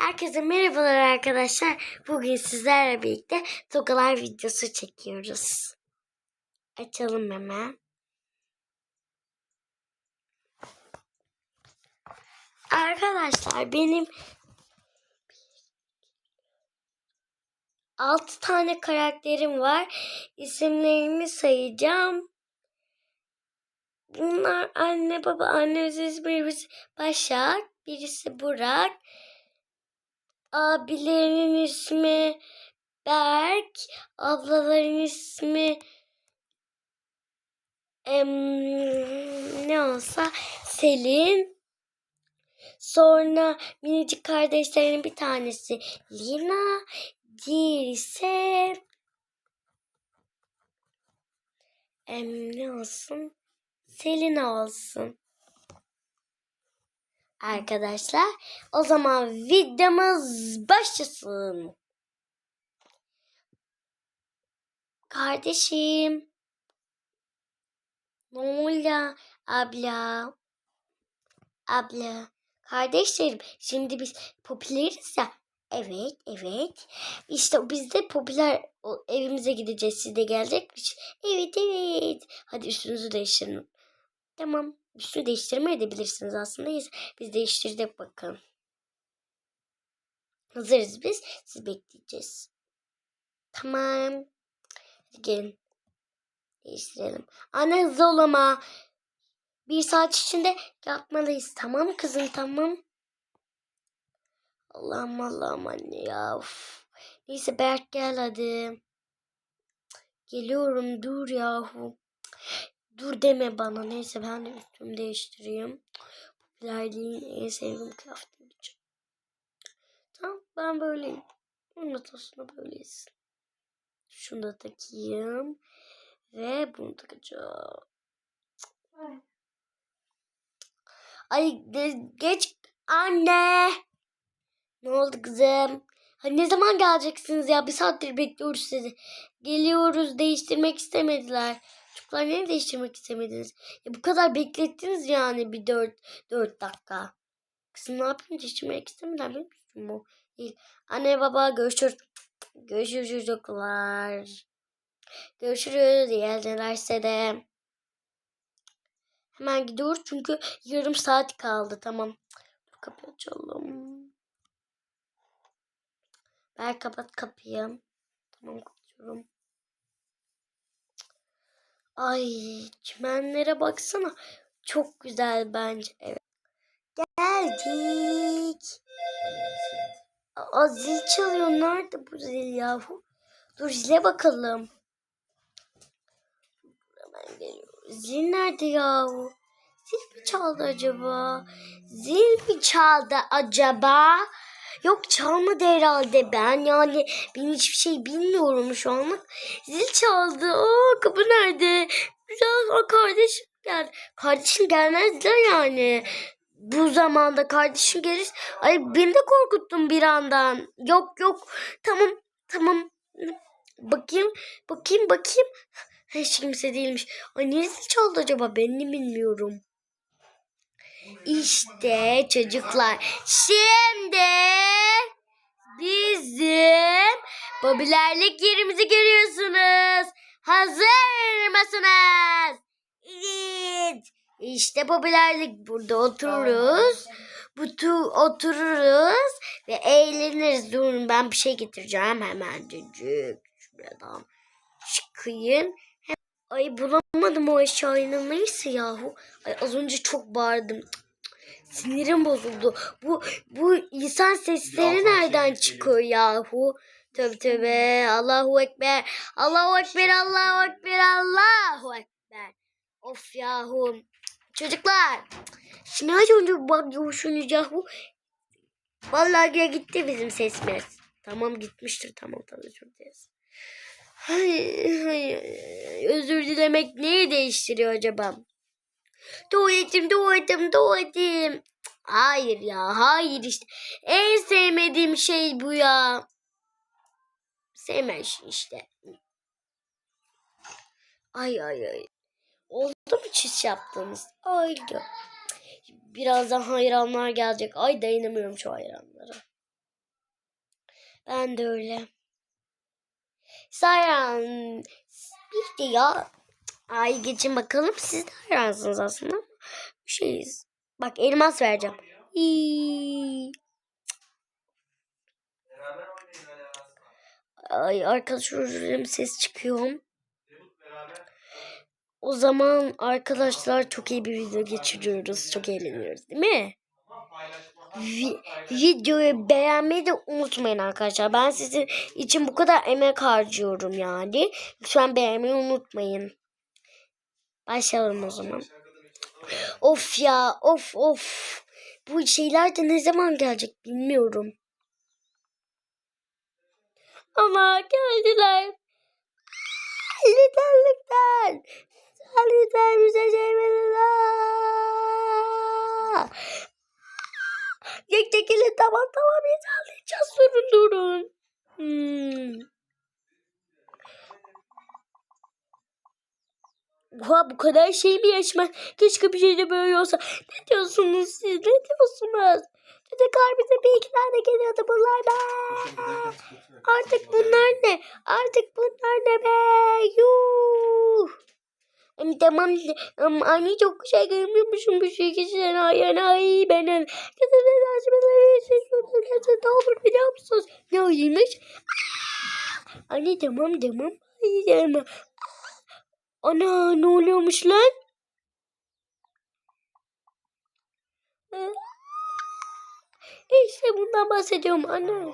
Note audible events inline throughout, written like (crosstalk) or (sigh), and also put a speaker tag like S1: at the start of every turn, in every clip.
S1: Herkese merhabalar arkadaşlar. Bugün sizlerle birlikte tokalar videosu çekiyoruz. Açalım hemen. Arkadaşlar benim 6 tane karakterim var. İsimlerimi sayacağım. Bunlar anne baba annemiz birisi Başak, birisi Burak, abilerinin ismi Berk, ablaların ismi em, ne olsa Selin. Sonra minicik kardeşlerin bir tanesi Lina, diğeri ise em, ne olsun? Selina olsun. Arkadaşlar o zaman videomuz başlasın. Kardeşim. Ne oluyor abla? Abla. Kardeşlerim şimdi biz popüleriz ya. Evet, evet. İşte biz de popüler evimize gideceğiz. Siz de gelecekmiş. Evet, evet. Hadi üstünüzü değiştirin. Tamam. Üstünü değiştirme edebilirsiniz aslında. Biz, değiştirdik bakın. Hazırız biz. Siz bekleyeceğiz. Tamam. Hadi gelin. Değiştirelim. Anne hızlı ol ama. Bir saat içinde yapmalıyız. Tamam kızım tamam. Allah'ım Allah'ım anne ya. Uf. Neyse Berk gel hadi. Geliyorum dur yahu. Dur deme bana. Neyse ben de üstümü değiştireyim. Popülerliğin en sevdiğim kıyafetim için. Tamam ben böyleyim. Unutasına böyleyiz. Şunu da takayım. Ve bunu takacağım. Ay geç anne. Ne oldu kızım? Ha, ne zaman geleceksiniz ya? Bir saattir bekliyoruz sizi. Geliyoruz değiştirmek istemediler. Çocuklar niye değiştirmek istemediniz? Ya bu kadar beklettiniz yani bir dört, dört dakika. Kızım ne yapayım değiştirmek istemediler. Benim suçum o değil. Anne baba görüşürüz. Görüşürüz çocuklar. Görüşürüz. İyi de. Hemen gidiyoruz çünkü yarım saat kaldı. Tamam. Kapıyı açalım. Ver kapat kapıyı. Tamam kapatıyorum. Ay çimenlere baksana. Çok güzel bence. Evet. Geldik. Aa, zil çalıyor. Nerede bu zil yahu? Dur zile bakalım. Hemen. Zil nerede yahu? Zil mi çaldı acaba? Zil mi çaldı acaba? Yok çalmadı herhalde ben yani ben hiçbir şey bilmiyorum şu anlık. Zil çaldı. Aa kapı nerede? Güzel Aa, kardeşim geldi. Kardeşim gelmez de yani. Bu zamanda kardeşim gelir. Ay beni de korkuttun bir andan. Yok yok. Tamam tamam. Bakayım bakayım bakayım. Hiç kimse değilmiş. Ay zil çaldı acaba ben de bilmiyorum. İşte çocuklar. Şimdi bizim popülerlik yerimizi görüyorsunuz. Hazır mısınız? Evet. İşte popülerlik burada otururuz. Butu otururuz ve eğleniriz. Durun ben bir şey getireceğim hemencecik. Şuradan çıkayım. Ay bulamadım o eşyayı neyse yahu. Ay az önce çok bağırdım. Cık, cık. Sinirim bozuldu. Bu bu insan sesleri
S2: Ya,
S1: nereden çıkıyor yahu? Tövbe tövbe. Allahu ekber. Allahu ekber. Allahu ekber. Allahu ekber. Of yahu. Çocuklar. Şimdi az önce bakıyorsunuz yahu. Vallahi ya gitti bizim sesimiz. Tamam gitmiştir. Tamam tamam özür dileriz. Özür dilemek neyi değiştiriyor acaba? Tuvaletim, tuvaletim, tuvaletim. Hayır ya, hayır işte. En sevmediğim şey bu ya. Sevmezsin işte. Ay ay ay. Oldu mu çiş yaptığımız? Oldu. Birazdan hayranlar gelecek. Ay dayanamıyorum şu hayranlara. Ben de öyle. Sayran bir de ya. Ay geçin bakalım siz de hayransınız aslında. ama Şeyiz. Bak elmas vereceğim. Ay arkadaşlar özür ses çıkıyor. O zaman arkadaşlar çok iyi bir video geçiriyoruz. Çok eğleniyoruz değil mi? Vi- videoyu beğenmeyi de unutmayın arkadaşlar. Ben sizin için bu kadar emek harcıyorum yani. Lütfen beğenmeyi unutmayın. Başlayalım o zaman. Of ya of of. Bu şeyler de ne zaman gelecek bilmiyorum. Ama geldiler. Lütfen lütfen bize şey verin. Yek çekilin tamam tamam yeterleyeceğiz sorun durun. Hmm. Oha bu kadar şey mi yaşamak? Keşke bir şey de böyle olsa. Ne diyorsunuz siz? Ne diyorsunuz? Çocuklar bize bir iki tane geliyordu bunlar da. Artık bunlar ne? Artık bunlar ne be? Yuh. Em, Tamam. em, Anne çok şey görmüyormuşum bu şey kişiden. Ay ay ay açmaları için ne olur biliyor musunuz? Ne oymuş? Anne tamam tamam. Ay tamam. Ana ne oluyormuş lan? İşte bundan bahsediyorum anne.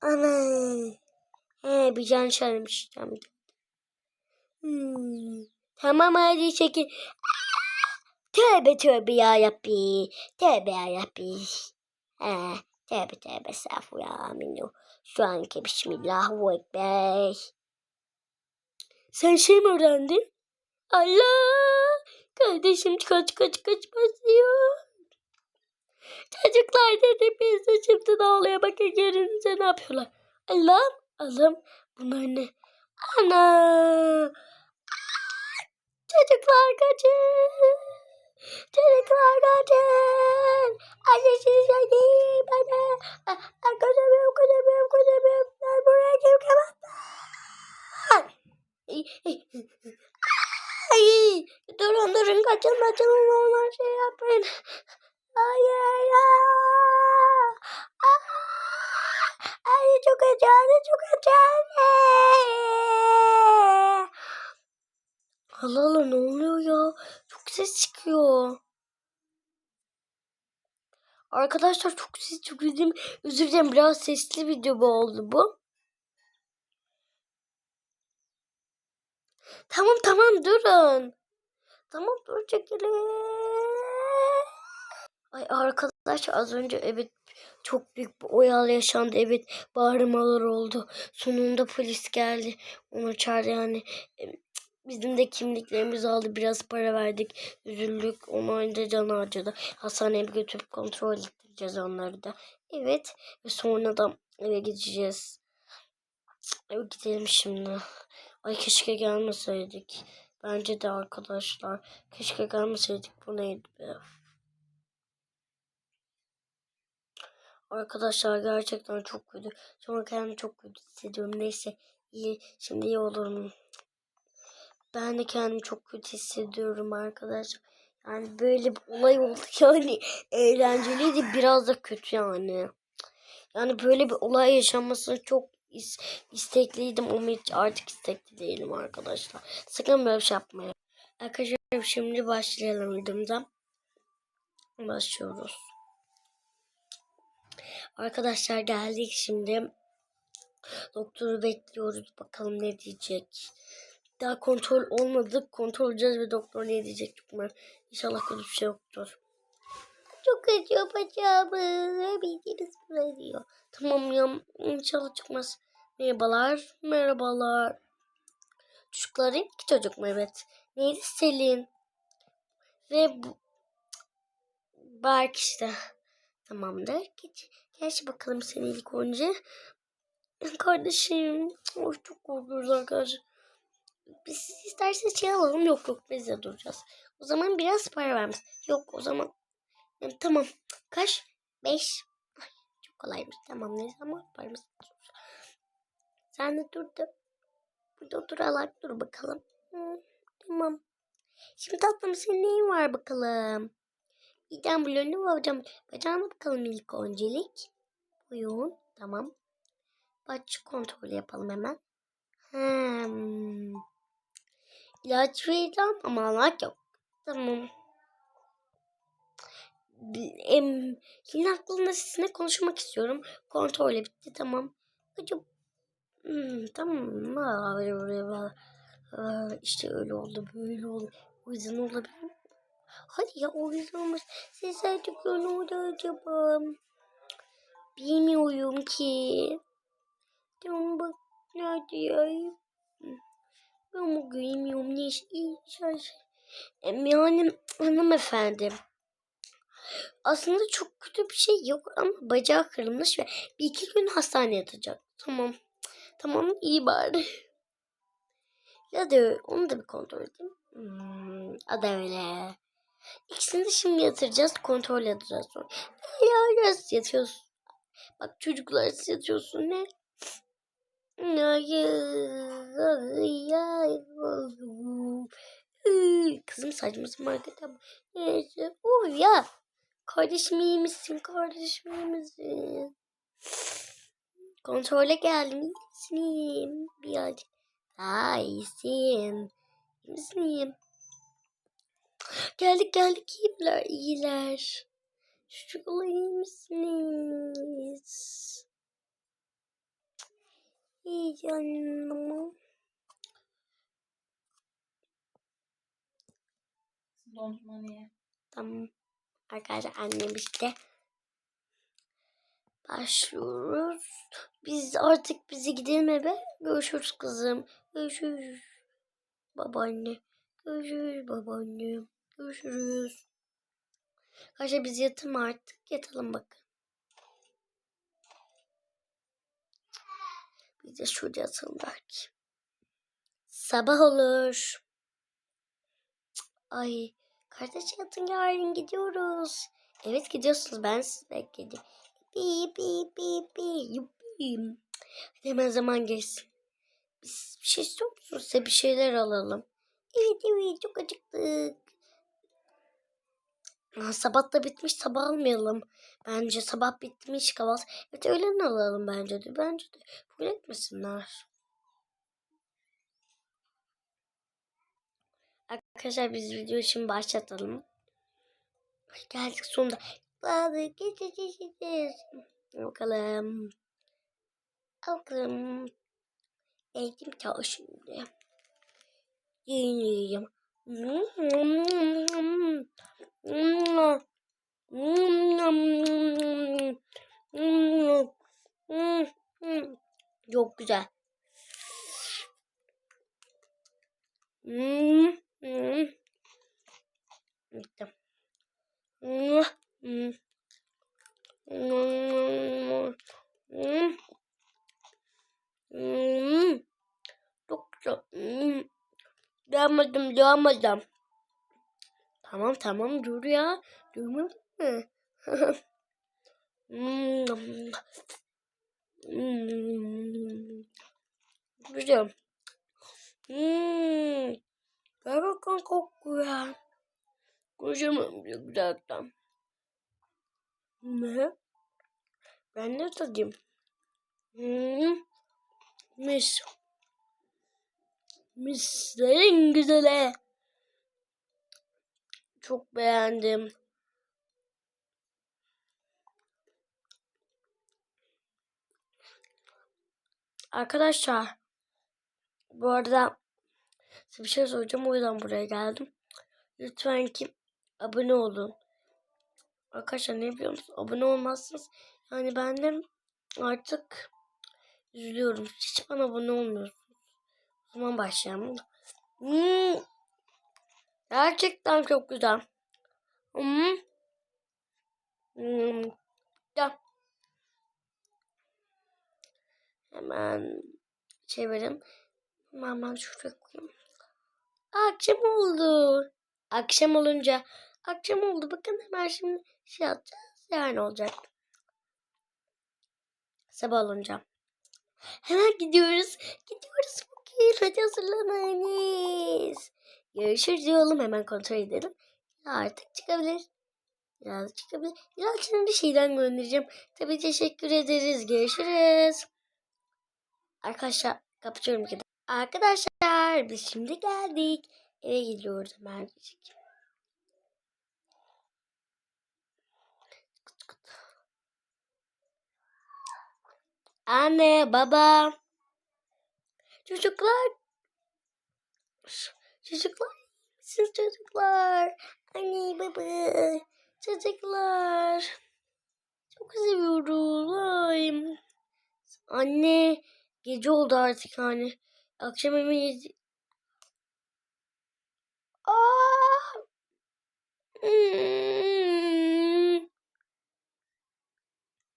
S1: Ana. Çarpmış. Tamam. Hmm. Tamam hadi çekil. Tövbe tövbe ya Rabbi. Tövbe ya Rabbi. He, tövbe tövbe estağfurullah aminu. Şu anki bismillahu ekber. Sen şey mi öğrendin? Allah! Kardeşim kaç kaç kaç basıyor. Çocuklar dedi biz de şimdi ağlaya bakın görünce ne yapıyorlar. Allah'ım Allah'ım bunlar ne? Ana! Çocuklar kaçın! Çocuklar kaçın! Annesi değil bana! Koşamıyorum koşamıyorum koşamıyorum. Ben buraya kim kapattı? Ay, durun durun kaçın kaçın onlar şey yapmayın. Hayır ya. Ay çok acayip çok acayip. Allah Allah ne oluyor ya? Çok ses çıkıyor. Arkadaşlar çok ses çok dilerim. Özür dilerim biraz sesli video bu oldu bu. Tamam tamam durun. Tamam dur çekilin. Ay arkadaşlar az önce evet çok büyük bir oyal yaşandı. Evet bağırmalar oldu. Sonunda polis geldi. Onu çağırdı yani. Em, Bizim de kimliklerimizi aldı. Biraz para verdik. Üzüldük. Onun da canı acıdı. Hastaneye götürüp kontrol ettireceğiz onları da. Evet. Ve sonra da eve gideceğiz. Eve gidelim şimdi. Ay keşke gelmeseydik. Bence de arkadaşlar. Keşke gelmeseydik. Bu neydi be? Arkadaşlar gerçekten çok kötü. Şu an kendimi çok kötü hissediyorum. Neyse iyi. Şimdi iyi olurum. Ben de kendimi çok kötü hissediyorum arkadaşlar. Yani böyle bir olay oldu yani eğlenceliydi biraz da kötü yani. Yani böyle bir olay yaşanmasını çok is- istekliydim ama hiç artık istekli değilim arkadaşlar. Sakın böyle bir şey yapmayın. Arkadaşlar şimdi başlayalım videomuza. Başlıyoruz. Arkadaşlar geldik şimdi. Doktoru bekliyoruz. Bakalım ne diyecek. Daha kontrol olmadık. Kontrol edeceğiz ve doktor ne diyecek merak. İnşallah kötü bir şey yoktur. Çok acıyor bacağımı. Bildiğiniz böyle diyor. Tamam ya. İnşallah çıkmaz. Merhabalar. Merhabalar. Çocukların iki çocuk mu? Evet. Neydi Selin? Ve bu... Berk işte. Tamamdır. Geç, geç bakalım sen ilk önce. Kardeşim. Of çok korkuyoruz arkadaşlar. Biz isterseniz şey alalım. Yok yok biz de duracağız. O zaman biraz para vermiş. Yok o zaman. Yani tamam. Kaç? Beş. Ay, çok kolaymış. Tamam neyse ama yaparız. Sen de dur da. Burada oturarak dur bakalım. Hı, tamam. Şimdi tatlım senin neyin var bakalım? İden blonu var hocam. Bacağına bakalım ilk öncelik. Buyurun. Tamam. Baş kontrolü yapalım hemen. Hmm. İlaç vereceğim ama almak yok. Tamam. Em, yine aklımda sizinle konuşmak istiyorum. Kontrolü bitti tamam. Hocam. Hmm, tamam. İşte öyle oldu böyle oldu. O yüzden olabilir? Hadi ya o olmaz. Siz artık ne acaba? Bilmiyorum ki. Tamam bak nerede ya? Ben bu göremiyorum ne iş Yani hanımefendi. Aslında çok kötü bir şey yok ama bacağı kırılmış ve bir iki gün hastaneye yatacak. Tamam. Tamam iyi bari. Ya da onu da bir kontrol edeyim. Hmm, o da öyle. İkisini de şimdi yatıracağız. Kontrol edeceğiz sonra. Ya yatıyorsun? Bak çocuklar yatıyorsun ne? Kızım saçma sapan yapma. Neyse. Uy ya. Kardeşim iyi misin? Kardeşim iyi misin? Kontrole geldim. İyi misin? İyiyim. Birazcık. Ha iyisin. İyi misin? Geldik geldik iyiler iyiler. Çocuklar iyi misiniz? İyi canım.
S3: Dondurmanı ye.
S1: Tamam. Arkadaşlar annem işte. Başlıyoruz. Biz artık bize gidelim eve. Görüşürüz kızım. Görüşürüz. Babaanne. Görüşürüz babaanne. Görüşürüz. Arkadaşlar biz yatalım artık. Yatalım bakın. Biz de şurada yatalım belki. Sabah olur. Ay kardeş yatın yarın gidiyoruz. Evet gidiyorsunuz ben sizi bekledim. Bi bi bi bi yuppim. Hadi hemen zaman geçsin. Biz bir şey istiyor musunuz? Size bir şeyler alalım. Evet evet çok acıktık. Sabah da bitmiş sabah almayalım. Bence sabah bitmiş kahvaltı. Evet öğlen alalım bence de. Bence de. Full etmesinler. Arkadaşlar biz video için başlatalım. Geldik sonunda. Balık geçeceğiz. Bakalım. Bakalım. Eğitim çağı şimdi. (laughs) Çok güzel. Bitti. Çok güzel. Hmm. Demedim, demedim. Tamam tamam dur ya. Durmadın mı? (laughs) Hmm. Güzel. Hmm. Gerçekten çok güzel. Kocaman bir güzelden. Ne? Ben de tadayım. Hmm. Mis. Mislerin güzeli. Çok beğendim. Arkadaşlar bu arada size bir şey soracağım o yüzden buraya geldim. Lütfen ki abone olun. Arkadaşlar ne biliyor musunuz? Abone olmazsınız. Yani ben de artık üzülüyorum. Hiç bana abone olmuyorsunuz. O zaman başlayalım. Hmm. Gerçekten çok güzel. Hmm. Hmm. Ya. Hemen çevirin. Hemen şuraya koyayım. Akşam oldu. Akşam olunca akşam oldu. Bakın hemen şimdi şey yapacağız. Yarın olacak. Sabah olunca. Hemen gidiyoruz. Gidiyoruz bugün. Hadi hazırlanınız. Görüşürüz diyelim. Hemen kontrol edelim. Artık çıkabilir. Biraz çıkabilir. İlaçlarını bir şeyden göndereceğim. Tabii teşekkür ederiz. Görüşürüz. Arkadaşlar kapatıyorum ki. Arkadaşlar biz şimdi geldik. Eve gidiyoruz hemencik. Anne, baba. Çocuklar. Çocuklar. Siz çocuklar. Anne, baba. Çocuklar. Çok seviyoruz. Ay. Anne. Gece oldu artık hani. Akşam yemeği Aa! Hmm.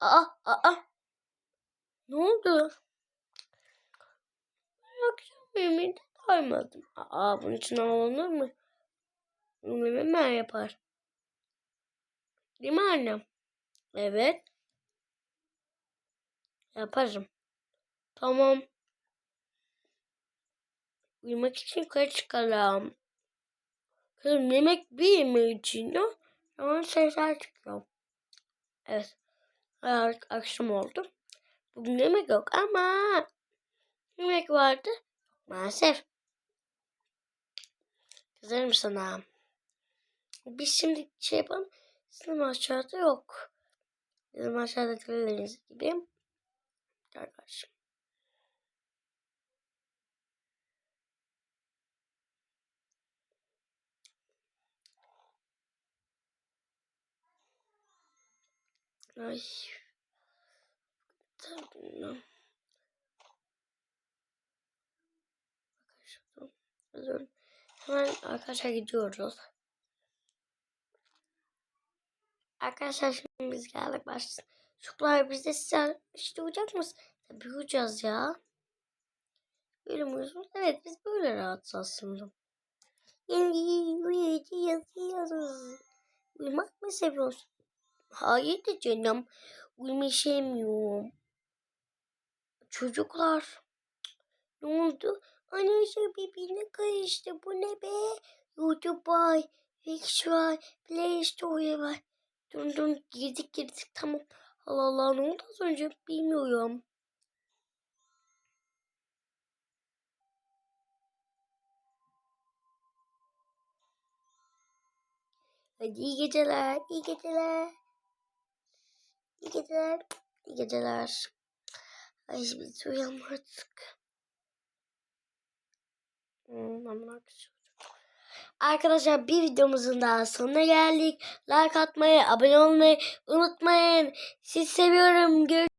S1: Aa, aa. Ne oldu? Akşam yemeği de doymadım. Aa, bunun için ağlanır mı? Bunu hemen yapar. Değil mi annem? Evet. Yaparım. Tamam. Uyumak için yukarı çıkalım. Kızım yemek bir yemeği için de ama sesler çıkıyor. Evet. Artık akşam oldu. Bugün yemek yok ama yemek vardı. Maalesef. Kızarım sana. Biz şimdi şey yapalım. Sizin aşağıda yok. Bizim aşağıda dileriniz gibi. Arkadaşım. Ay. Tamam. Arkadaşlar, Hemen arkadaşlar gidiyoruz. Arkadaşlar şimdi biz geldik başlayalım. Çocuklar biz de size işte uyuyacak mısın? Tabii uyuyacağız ya. Böyle mi uyuyorsunuz? Evet biz böyle rahatız aslında. Yani uyuyacağız. Uyumak mı seviyorsun? Hayır de canım. Uyumayı sevmiyorum. Çocuklar. Ne oldu? Şey birbirine karıştı. Bu ne be? YouTube var. Fix var. Play Store var. Dün dün girdik girdik tamam. Allah Allah ne oldu az önce bilmiyorum. Hadi iyi geceler, iyi geceler. İyi geceler, iyi geceler. Ay biz uyuyalım. Hmm, arkadaşlar. Bir videomuzun daha sonuna geldik. Like atmayı, abone olmayı unutmayın. Sizi seviyorum. Görüşürüz.